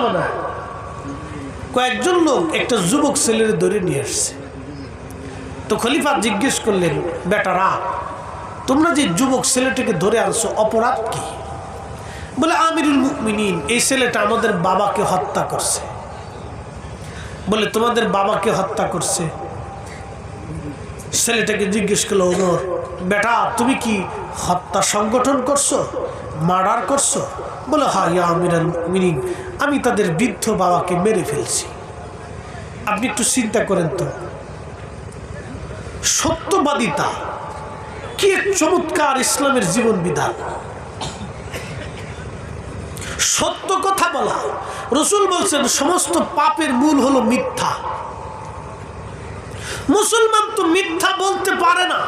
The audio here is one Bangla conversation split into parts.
জমানা কয়েকজন লোক একটা যুবক ছেলের ধরে নিয়ে আসছে। তো খলিফা জিজ্ঞেস করলেন, বেটারা, তোমরা যে যুবক ছেলেটাকে ধরে আনছো, অপরাধ কি? বলে, আমিরুল মুমিনিন, এই ছেলেটা আমাদের বাবাকে হত্যা করছে। বলে, তোমাদের বাবাকে হত্যা করছে? ছেলেটাকে জিজ্ঞেস করল, ওমর, বেটা, তুমি কি হত্যা সংগঠন করছ? মার্ডার করছ? বলে হ্যাঁ ইয়া আমিরাল মিনিং আমি তাদের বৃদ্ধ বাবাকে মেরে ফেলছি। আপনি একটু চিন্তা করেন তো। সত্যবাদিতা কি এক চমৎকার ইসলামের জীবন বিধান? সত্য কথা বলা। রসুল বলছেন, সমস্ত পাপের মূল হলো মিথ্যা। মুসলমান তো মিথ্যা বলতে পারে না।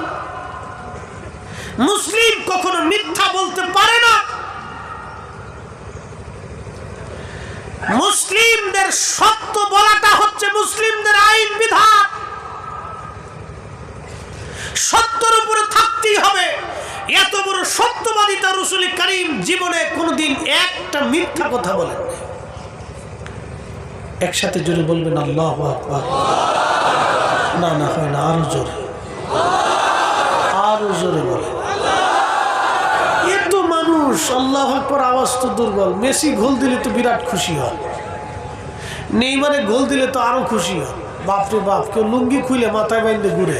মুসলিম কখনো মিথ্যা বলতে পারে না মুসলিমদের সত্য বলাটা হচ্ছে মুসলিমদের আইন বিধান। সত্যর উপরে থাকতেই হবে। এত বড় সত্যবাদী সত্যবাদিতা রসুল করিম জীবনে কোনোদিন একটা মিথ্যা কথা বলেন একসাথে জোরে বলবেন, আল্লাহ না না, হয় না, আরও জোরে। আরও জোরে বলে এত মানুষ, আল্লাহ আকবর, আওয়াজ তো দুর্বল। মেসি গোল দিলে তো বিরাট খুশি হয়। নেইমারে গোল দিলে তো আরও খুশি হয়। বাপরে বাপ, কেউ লুঙ্গি খুলে মাথায় বাইন্দে ঘুরে।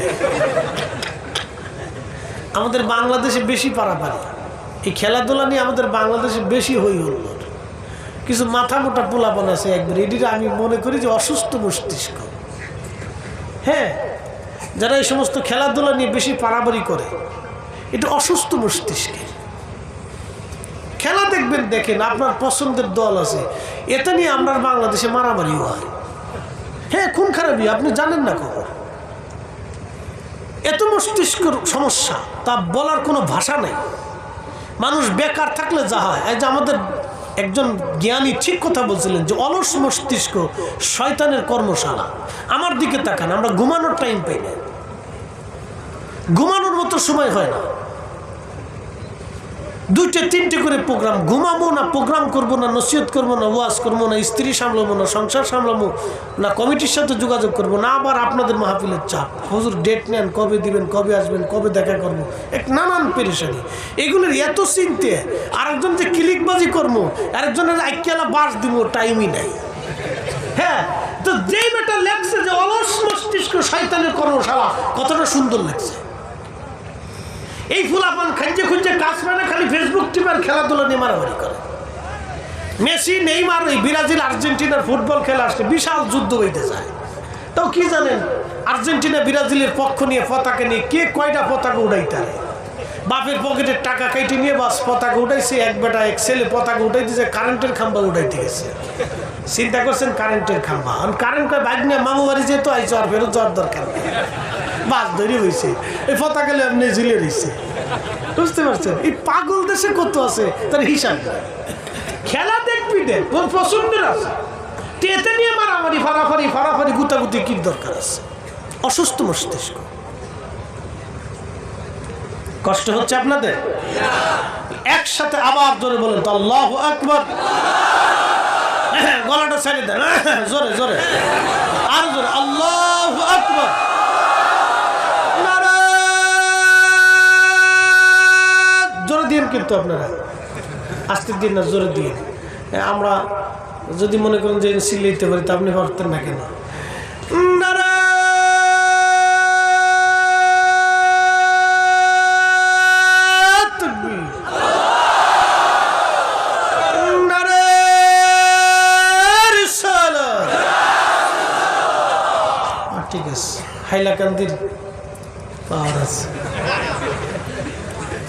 আমাদের বাংলাদেশে বেশি পারাপারি। এই খেলাধুলা নিয়ে আমাদের বাংলাদেশে বেশি হই হল্লোর কিছু মাথা মোটা পোলাপন আছে একবার। এটির আমি মনে করি যে অসুস্থ মস্তিষ্ক। হ্যাঁ যারা এই সমস্ত খেলাধুলা নিয়ে বেশি পারাবারি করে, এটা অসুস্থ মস্তিষ্কের। দেখবেন, দেখেন আপনার পছন্দের দল আছে। এটা নিয়ে আমরা বাংলাদেশে মারামারিও হয়। হ্যাঁ খুন খারাপই, আপনি জানেন না কখন। এত মস্তিষ্ক সমস্যা, তা বলার কোনো ভাষা নেই। মানুষ বেকার থাকলে যা হয়। এই যে আমাদের একজন জ্ঞানী ঠিক কথা বলছিলেন যে, অলস মস্তিষ্ক শয়তানের কর্মশালা। আমার দিকে তাকান, আমরা ঘুমানোর টাইম পাই না। ঘুমানোর মতো সময় হয় না। দুইটা, তিনটে করে প্রোগ্রাম, ঘুমাবো না, প্রোগ্রাম করব না, নসিহত করব না, ওয়াজ করব না, স্ত্রী সামলাবো না, সংসার সামলাবো না, কমিটির সাথে যোগাযোগ করব না, আবার আপনাদের মাহফিলের চাপ। হজুর ডেট নেন, কবে দিবেন, কবে আসবেন, কবে দেখা করব? এক নানান পেরেশানি। এগুলোর এত চিনতে, আরেকজন যে ক্লিকবাজি করব, আরেকজনের আইকিয়ালা বাস দিব, টাইমই নাই। হ্যাঁ তো যেই বেটা লেখছে যে অলস মস্তিষ্ক শয়তানের কর্মশালা, কতটা সুন্দর লাগছে। এই ফুলাপান খাইতে খুঁজছে, কাজ পায় না, খালি ফেসবুক টিপার খেলাধুলা নিয়ে মারামারি করে। মেসি, নেইমার এই ব্রাজিল, আর্জেন্টিনার ফুটবল খেলা আসছে, বিশাল যুদ্ধ হইতে যায়। তাও কি জানেন, আর্জেন্টিনা, ব্রাজিলের পক্ষ নিয়ে পতাকা নিয়ে কে কয়টা পতাকা উড়াইতে পারে বাপের পকেটের টাকা কেটে নিয়ে বাস পতাকা উঠাইছে এক বেটা, এক ছেলে পতাকা উঠাই দিয়েছে কারেন্টের খাম্বা উঠাইতে গেছে। চিন্তা করছেন কারেন্টের খাম্বা? আর কারেন্ট কয় বাইক নিয়ে মামু বাড়ি যেহেতু আইসো আর ফেরত যাওয়ার দরকার নেই। বাস ধরে হয়েছে এই পতাকা এমনি ঝুলে রয়েছে। বুঝতে পারছেন? এই পাগল দেশে কত আছে? তার হিসাব খেলা দেখবি দেখ পছন্দের আছে। তো এতে নিয়ে মারামারি ফারাফারি ফারাফারি গুতাগুতি কি দরকার আছে? অসুস্থ মস্তিষ্ক। কষ্ট হচ্ছে আপনাদের? একসাথে আবার জোরে বলেন তো, আল্লাহ আকবর। গলাটা ছেড়ে দেন। জোরে জোরে। আর জোরে, আল্লাহ আকবর। জোরে দিন কিন্তু আপনারা আস্তে দিন না জোরে দিন আমরা যদি মনে করেন যে সিলাইতে পারি তা আপনি পারতেন না কেন। ঠিক আছে হাইলাকান্দির পাওয়ার আছে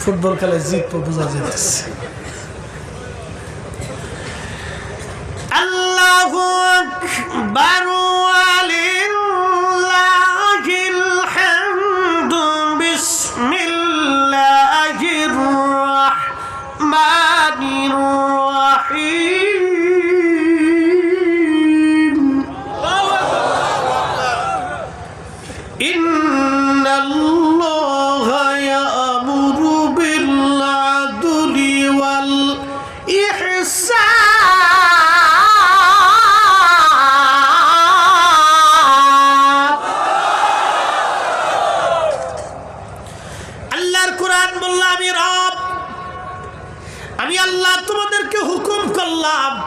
ফুটবল খেলায় জিতবো বোঝা যেতেছে আল্লাহু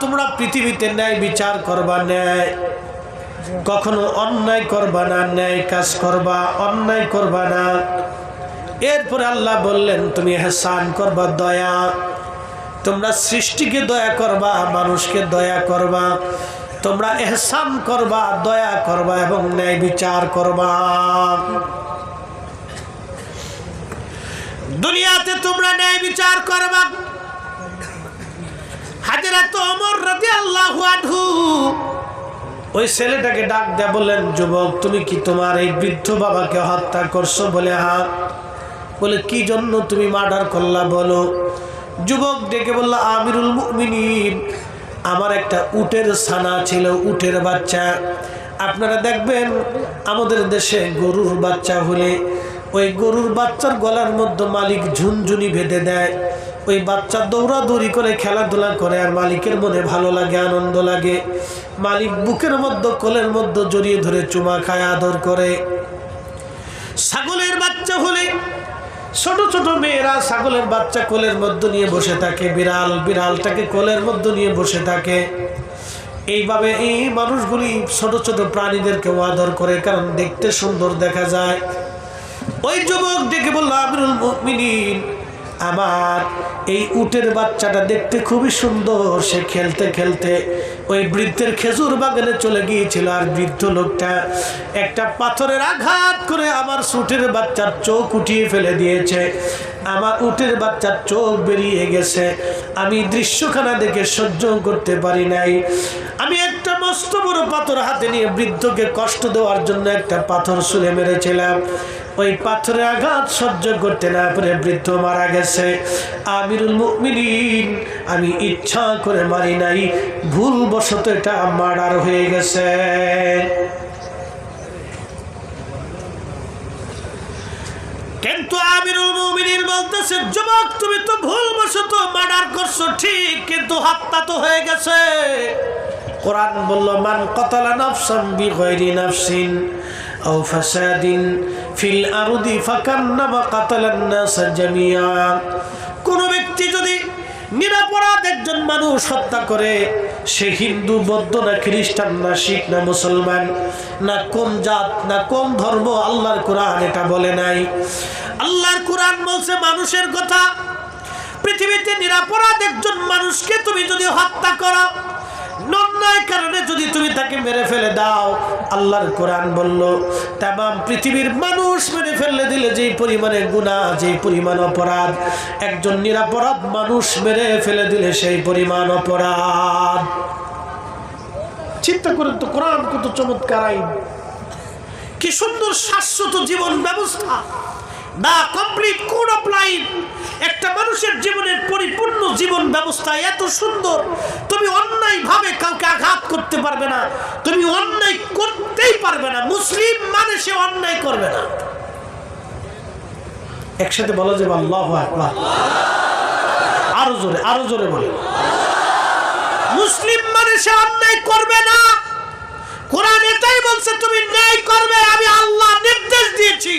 তোমরা পৃথিবীতে ন্যায় বিচার করবা, ন্যায়। কখনো অন্যায় করবা না, ন্যায় কাজ করবা, অন্যায় করবা না। এরপরে আল্লাহ বললেন, তুমি হেসান করবা, দয়া। তোমরা সৃষ্টিকে দয়া করবা, মানুষকে দয়া করবা। তোমরা এহসান করবা, দয়া করবা এবং ন্যায় বিচার করবা। দুনিয়াতে তোমরা ন্যায় বিচার করবা। হাজিরা তো অমর রাজি আল্লাহ ওই ছেলেটাকে ডাক দেয়া বললেন, যুবক, তুমি কি তোমার এই বৃদ্ধ বাবাকে হত্যা করছ? বলে, হা। বলে, কি জন্য তুমি মার্ডার করলা? বলো। যুবক ডেকে বলল, আমিরুল মুমিনিন, আমার একটা উটের ছানা ছিল, উটের বাচ্চা। আপনারা দেখবেন, আমাদের দেশে গরুর বাচ্চা হলে ওই গরুর বাচ্চার গলার মধ্যে মালিক ঝুনঝুনি বেঁধে দেয়। ওই বাচ্চা দৌড়াদৌড়ি করে খেলাধুলা করে আর মালিকের মনে ভালো লাগে, আনন্দ লাগে। মালিক বুকের মধ্যে, কোলের মধ্যে জড়িয়ে ধরে চুমা খায়, আদর করে। ছাগলের বাচ্চা হলে ছোট ছোট মেয়েরা ছাগলের বাচ্চা কোলের মধ্যে নিয়ে বসে থাকে, বিড়াল বিড়ালটাকে কোলের মধ্যে নিয়ে বসে থাকে। এইভাবে এই মানুষগুলি ছোট ছোট প্রাণীদেরকে আদর করে, কারণ দেখতে সুন্দর দেখা যায়। ওই যুবক দেখে বলল, আমিরুল আমার এই উটের বাচ্চাটা দেখতে খুবই সুন্দর। সে খেলতে খেলতে ওই বৃদ্ধের খেজুর বাগানে চলে গিয়েছিল আর বৃদ্ধ লোকটা একটা পাথরের আঘাত করে আমার সুটের বাচ্চার চোখ উঠিয়ে ফেলে দিয়েছে। আমার উটের বাচ্চার চোখ বেরিয়ে গেছে। আমি দৃশ্যখানা দেখে সহ্য করতে পারি নাই। আমি একটা মস্ত বড় পাথর হাতে নিয়ে বৃদ্ধকে কষ্ট দেওয়ার জন্য একটা পাথর ছুঁড়ে মেরেছিলাম। ওই পাথরে আঘাত সহ্য করতে না পারে বৃদ্ধ মারা গেছে। আমিরুল মুমিনিন, আমি ইচ্ছা করে মারি নাই, ভুলবশত এটা মার্ডার হয়ে গেছে। কিন্তু আমিরুল মুমিনিন বলতেছে, যুবক, তুমি তো ভুলবশত মার্ডার করছ, ঠিক, কিন্তু হত্যা তো হয়ে গেছে। কোরআন বলল, মান কতলা নাফসান বিগয়রি নাফসিন ফাসাদিন ফিল আরদি ফাকান্নামা কাতালান নাস জামিয়া। কোন ব্যক্তি যদি নিরাপরাধ একজন মানুষ হত্যা করে, সে হিন্দু, বৌদ্ধ না খ্রিস্টান না শিখ না মুসলমান, না কোন জাত না কোন ধর্ম আল্লাহর কোরআন এটা বলে নাই। আল্লাহর কোরআন বলছে, মানুষের কথা। পৃথিবীতে নিরাপরাধ একজন মানুষকে তুমি যদি হত্যা করো নন্যায় কারণে যদি তুমি তাকে মেরে ফেলে দাও, আল্লাহর কোরআন বলল তাম পৃথিবীর মানুষ মেরে ফেললে দিলে যেই পরিমাণে গুণা যেই পরিমাণ অপরাধ, একজন নিরাপরাধ মানুষ মেরে ফেলে দিলে সেই পরিমাণ অপরাধ। চিন্তা করেন তো, কোরআন কত চমৎকার আইন। কি সুন্দর শাশ্বত জীবন ব্যবস্থা। The complete code of life একটা মানুষের জীবনের পরিপূর্ণ জীবন ব্যবস্থা এত সুন্দর। তুমি অন্যায় ভাবে কাউকে আঘাত করতে পারবে না। তুমি অন্যায় করতেই পারবে না। মুসলিম মানে সে অন্যায় করবে না। একসাথে বলা যাবে আল্লাহ আরও জোরে আরও জোরে বলে। মুসলিম মানে সে অন্যায় করবে না। কোরআন এটাই বলছে, তুমি ন্যায় করবে, আমি আল্লাহ নির্দেশ দিয়েছি।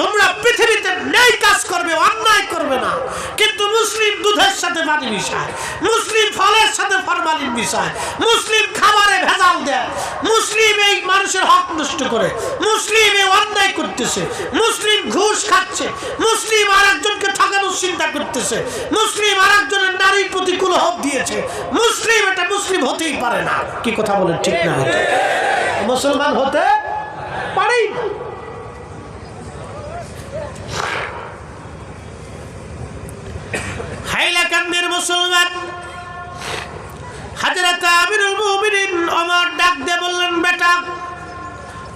তোমরা পৃথিবীতে ন্যায় কাজ করবে, অন্যায় করবে না। কিন্তু মুসলিম দুধের সাথে পানি মিশায়, মুসলিম ফলের সাথে ফরমালিন মিশায়, মুসলিম খাবারে ভেজাল দেয়, মুসলিম এই মানুষের হক নষ্ট করে, মুসলিম এই অন্যায় করতেছে, মুসলিম ঘুষ খাচ্ছে, মুসলিম আর একজনকে ঠকানোর চিন্তা করতেছে, মুসলিম আর একজনের নারীর প্রতি কুলহব দিয়েছে, মুসলিম এটা মুসলিম হতেই পারে না। কি কথা বলেন ঠিক না? মুসলমান হতে পারেই না। হাইলাকান্দের মুসলমান। বললেন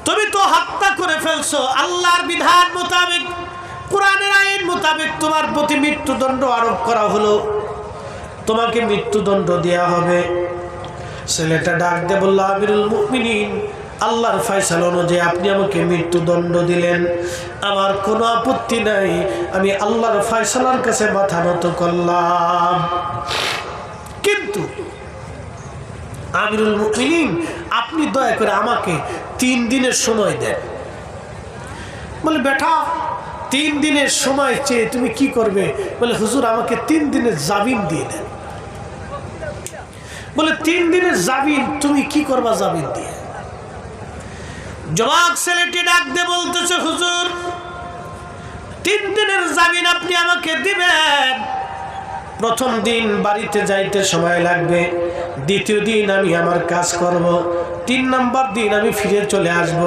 তুমি তো করে ফেলছো। আল্লাহর মোতাবেক আইন মোতাবেক তোমার প্রতি মৃত্যুদণ্ড আরোপ করা হলো। তোমাকে মৃত্যুদণ্ড হবে। ছেলেটা ডাক দিয়ে বলল, আমিরুল মুমিনিন আল্লাহর ফয়সাল অনুযায়ী আপনি আমাকে মৃত্যুদণ্ড দিলেন। আমার কোনো আপত্তি নাই। আমি আল্লাহর ফয়সালার কাছে মাথা নত করলাম। কিন্তু আমিরুল মুমিনিন, আপনি দয়া করে আমাকে তিন দিনের সময় দেন। বলে, বেটা, তিন দিনের সময় চেয়ে তুমি কি করবে? বলে, হুজুর, আমাকে তিন দিনের জামিন দিয়ে দেন। বলে, তিন দিনের জামিন তুমি কি করবা জামিন দিয়ে? জবাক ছেলেটি ডাক বলতেছে, হুজুর, তিন দিনের জামিন আপনি আমাকে দিবেন প্রথম দিন বাড়িতে যাইতে সময় লাগবে, দ্বিতীয় দিন আমি আমার কাজ করব। তিন নম্বর দিন আমি ফিরে চলে আসব।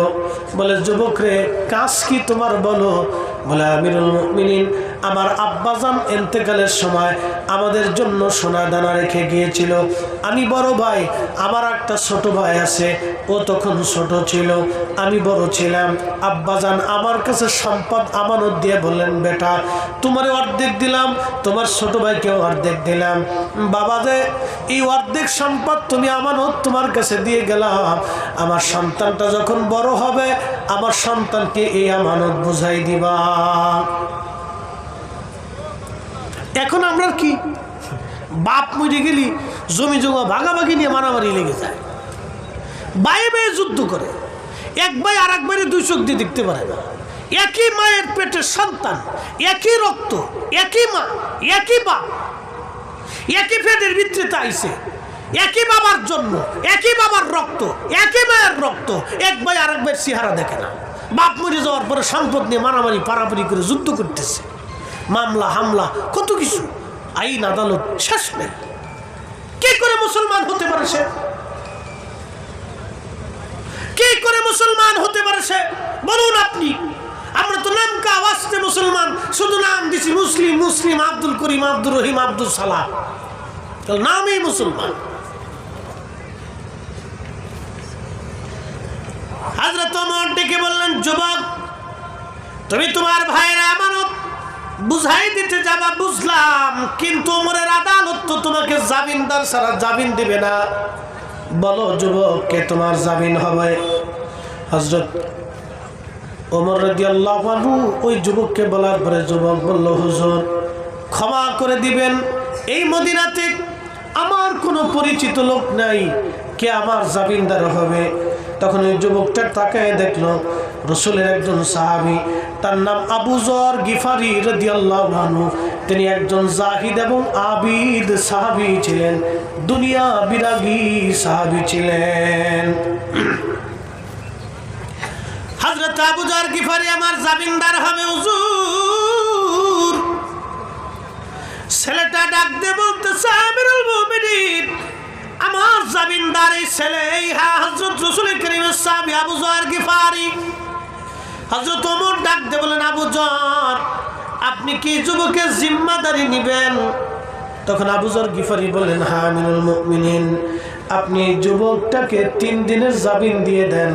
বলে, যুবক রে, কাজ কি তোমার বলো বলে, আমিরুল মিনিন আমার আব্বাজান এন্তেকালের সময় আমাদের জন্য সোনা দানা রেখে গিয়েছিল আমি বড় ভাই, আমার একটা ছোট ভাই আছে, ও তখন ছোট ছিল, আমি বড় ছিলাম। আব্বাজান আমার কাছে সম্পদ আমানত দিয়ে বললেন, বেটা, তোমার অর্ধেক দিলাম, তোমার ছোট ভাইকেও অর্ধেক দিলাম। বাবা যে, এই অর্ধেক সম্পদ তুমি আমানত তোমার কাছে দিয়ে গেলাম। আমার সন্তানটা যখন বড় হবে, আমার সন্তানকে এই আমানত বুঝাই দিবা। এখন আমরা কি? বাপ মরে গেলি জমি জমা ভাগাভাগি নিয়ে মারামারি লেগে যায়। বায়ে বায়ে যুদ্ধ করে। এক ভাই আর এক দুই চোখ দিয়ে দেখতে পারে না। একই মায়ের পেটের সন্তান, একই রক্ত, একই মা, একই বাপ। একই পেটের ভিতরে আইছে। একই বাবার জন্য একই বাবার রক্ত, একই মায়ের রক্ত। এক ভাই আর এক ভাইয়ের চেহারা দেখে না। বাপ মরে যাওয়ার পরে সম্পদ নিয়ে মারামারি, পারাপারি করে যুদ্ধ করতেছে। মামলা, হামলা, কত কিছু। আইন, আদালত, শেষ নেই। মুসলমান হতে পারে সে? কে করে মুসলমান হতে পারে সে? বলুন আপনি। আমরা তো নাম কা ওয়াস্তে মুসলমান, শুধু নাম দিছি, মুসলিম মুসলিম, আব্দুল করিম, আব্দুর রহিম, আব্দুল সালাম। নামই মুসলমান। হাজরত ডেকে বললেন, যুবক, তুমি তোমার ভাইয়ের বুঝাই দিতে যাবা, বুঝলাম। কিন্তু ওমরের আদালত তো তোমাকে জামিনদার সারা জামিন দিবে না। বলো যুবক, কে তোমার জামিন হবে? হজরত ওমর রাদিয়াল্লাহু আনহু ওই যুবককে বলার পরে যুবক বলল, হুজুর, ক্ষমা করে দিবেন। এই মদিনাতে আমার কোনো পরিচিত লোক নাই। কে আমার জামিনদার হবে? তখন ওই যুবকটা তাকায় দেখল রসুলের একজন সাহাবি। তার নাম আবু জর গিফারি রাদিয়াল্লাহু আনহু। তিনি একজন জাহিদ এবং আবিদ সাহাবি ছিলেন। দুনিয়া বিরাগী সাহাবি ছিলেন। হজরত আবু জর গিফারি আমার জামিনদার হবে, হুজুর। ছেলেটা ডাক দিয়ে আমিরুল মুমিনিন। আমার জামিনদার ছেলে, এই হ্যাঁ হজরত রসুল করিমের সাহাবি আবু জর গিফারি। হজরত ওমর ডাক দে বলেন, আবু জর, আপনি কি যুবকের জিম্মাদারি নিবেন? তখন আবুজর গিফারি বললেন আমিনুল মুমিনিন, আপনি যুবকটাকে তিন দিনের জামিন দিয়ে দেন।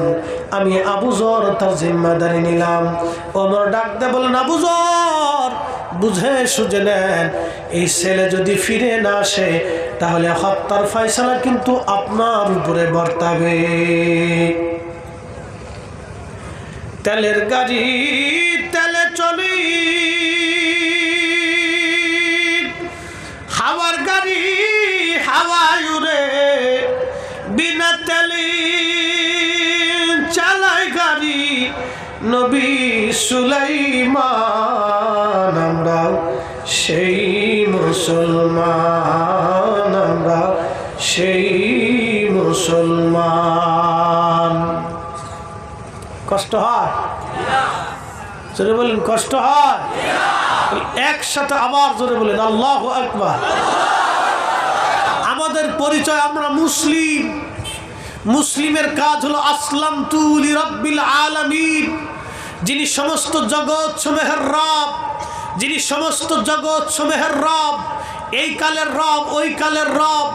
আমি আবুজর তার জিম্মাদারি নিলাম। ওমর ডাক দিয়ে বলেন আবুজর বুঝে সুঝে নেন, এই ছেলে যদি ফিরে না আসে তাহলে হত্যার ফয়সালা কিন্তু আপনার উপরে বর্তাবে। তেলের গাড়ি তেলে চলি। হাওয়ার গাড়ি হাওয়ায় উড়ে, বিনা তেলি চালাই গাড়ি নবী সুলাইমান আমরা সেই মুসলমান। আমরা সেই মুসলমান। কষ্ট হয়? বলেন, কষ্ট হয়? একসাথে আবার জোরে বলেন, আল্লাহ আকবার। আমাদের পরিচয় আমরা মুসলিম। মুসলিমের কাজ হলো আসলাম তুলি রব্বিল আলামিন। যিনি সমস্ত জগৎ সমূহের রব, যিনি সমস্ত জগৎ সমূহের রব এই কালের রব, ওই কালের রব,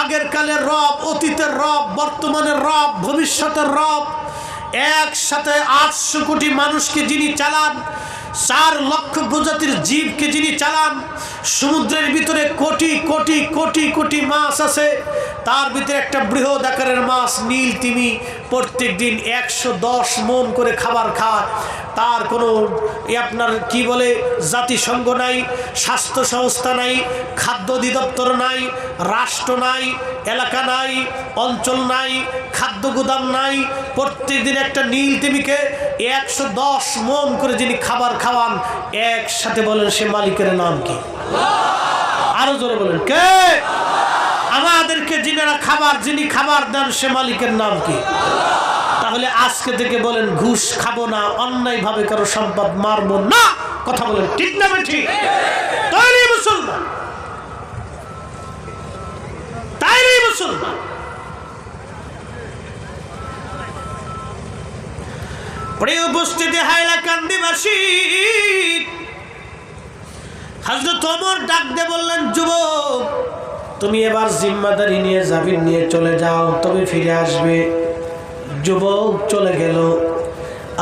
আগের কালের রব, অতীতের রব, বর্তমানের রব, ভবিষ্যতের রব। একসাথে আটশো কোটি মানুষকে যিনি চালান, চার লক্ষ প্রজাতির জীবকে যিনি চালান, সমুদ্রের ভিতরে কোটি কোটি কোটি কোটি মাছ আছে। তার ভিতরে একটা বৃহৎ আকারের মাছ, নীল তিমি প্রত্যেক দিন একশো দশ মন করে খাবার খায়। তার কোনো আপনার কি বলে, জাতিসংঘ নাই, স্বাস্থ্য সংস্থা নাই, খাদ্য অধিদপ্তর নাই, রাষ্ট্র নাই, এলাকা নাই, অঞ্চল নাই, খাদ্য গুদাম নাই প্রত্যেক দিন একটা নীল তিমিকে একশো দশ মন করে যিনি খাবার খাওয়ান, একসাথে বলেন সে মালিকের নাম কি? আরও জোরে বলেন, কে? আমাদেরকে যিনারা খাবার, যিনি খাবার দেন সে মালিকের নাম কি? তাহলে আজকে থেকে বলেন, ঘুষ খাব না অন্যায় ভাবে কারও সম্পদ মারবো না। কথা বলেন, ঠিক না ঠিক? তাইলে মুসলমান। উপস্থিতি ডাক দে বললেন, যুবক তুমি এবার জিম্মাদারি নিয়ে জাবির নিয়ে চলে যাও, তবে ফিরে আসবে। যুবক চলে গেল।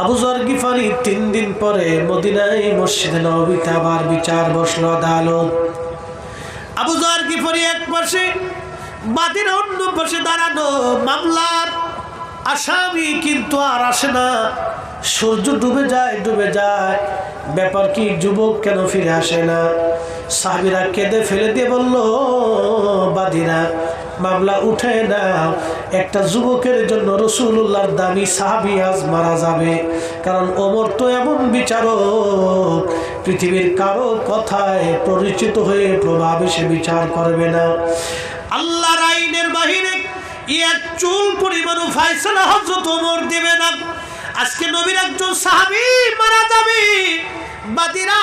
আবু জর গিফারি তিন দিন পরে মদিনায় মসজিদে নবীতে আবার বিচার বসল আদালত। আবু জর গিফারি এক পাশে, বাদির অন্য পাশে দাঁড়ানো মামলার আসামি কিন্তু আর আসে না। সূর্য ডুবে যায় ডুবে যায়। ব্যাপার কি, যুবক কেন ফিরে আসে না? সাহাবিরা কেঁদে ফেলে দিয়ে বলল, বাদিরা, মামলা উঠে না একটা যুবকের জন্য রসুল্লাহর দামি সাহাবি আজ মারা যাবে। কারণ ওমর তো এমন বিচারক, পৃথিবীর কারও কথায় পরিচিত হয়ে প্রভাবে সে বিচার করবে না। বাহিরে ইয়ার চুল পরিমাণ ফাইসলা হজরত ওমর দেবে না। আজকে নবীর একজন সাহাবি মারা যাবে। বাদিরা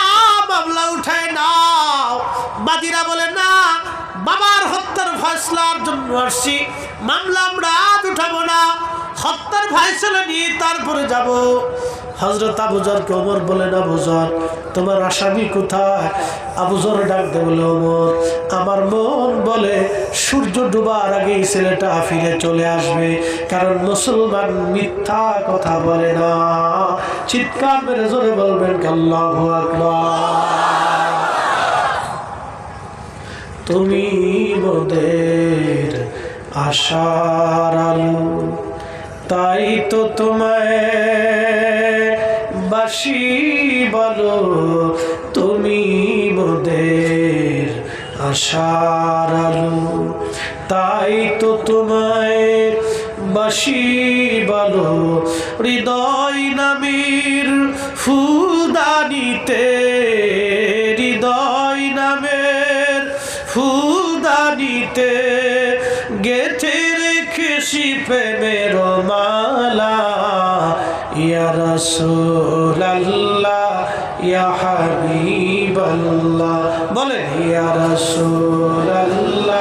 মামলা উঠায় নাও। বাদিরা বলে, না, বাবার হত্যার ফয়সলার জন্য আসছি। মামলা আমরা উঠাবো না। হত্যার ফয়সলা নিয়ে তারপরে যাব। হজরত আবুজর বলে না বুজর তোমার আসামি কোথায়? আবুজর ডাক বলে, ওমর, আমার মন বলে সূর্য ডুবার আগে ছেলেটা ফিরে চলে আসবে, কারণ মুসলমান মিথ্যা কথা বলে না। চিৎকার মেরে জোরে বলবেন তুমি মোদের আশার আলো তাই তো তোমায় বাসি বলো, তুমি মোদের আশার আলো। তাই তো তোমায় বাসি বলো, হৃদয় নামের ফুদানিতে, হৃদয় নামের ফুলদানিতে গেথে রেখেছি প্রেমের মালা। ইয়া রাসূলাল্লাহ ইয়া হাবিবাল্লাহ। বলেন ইয়া রাসূলাল্লাহ।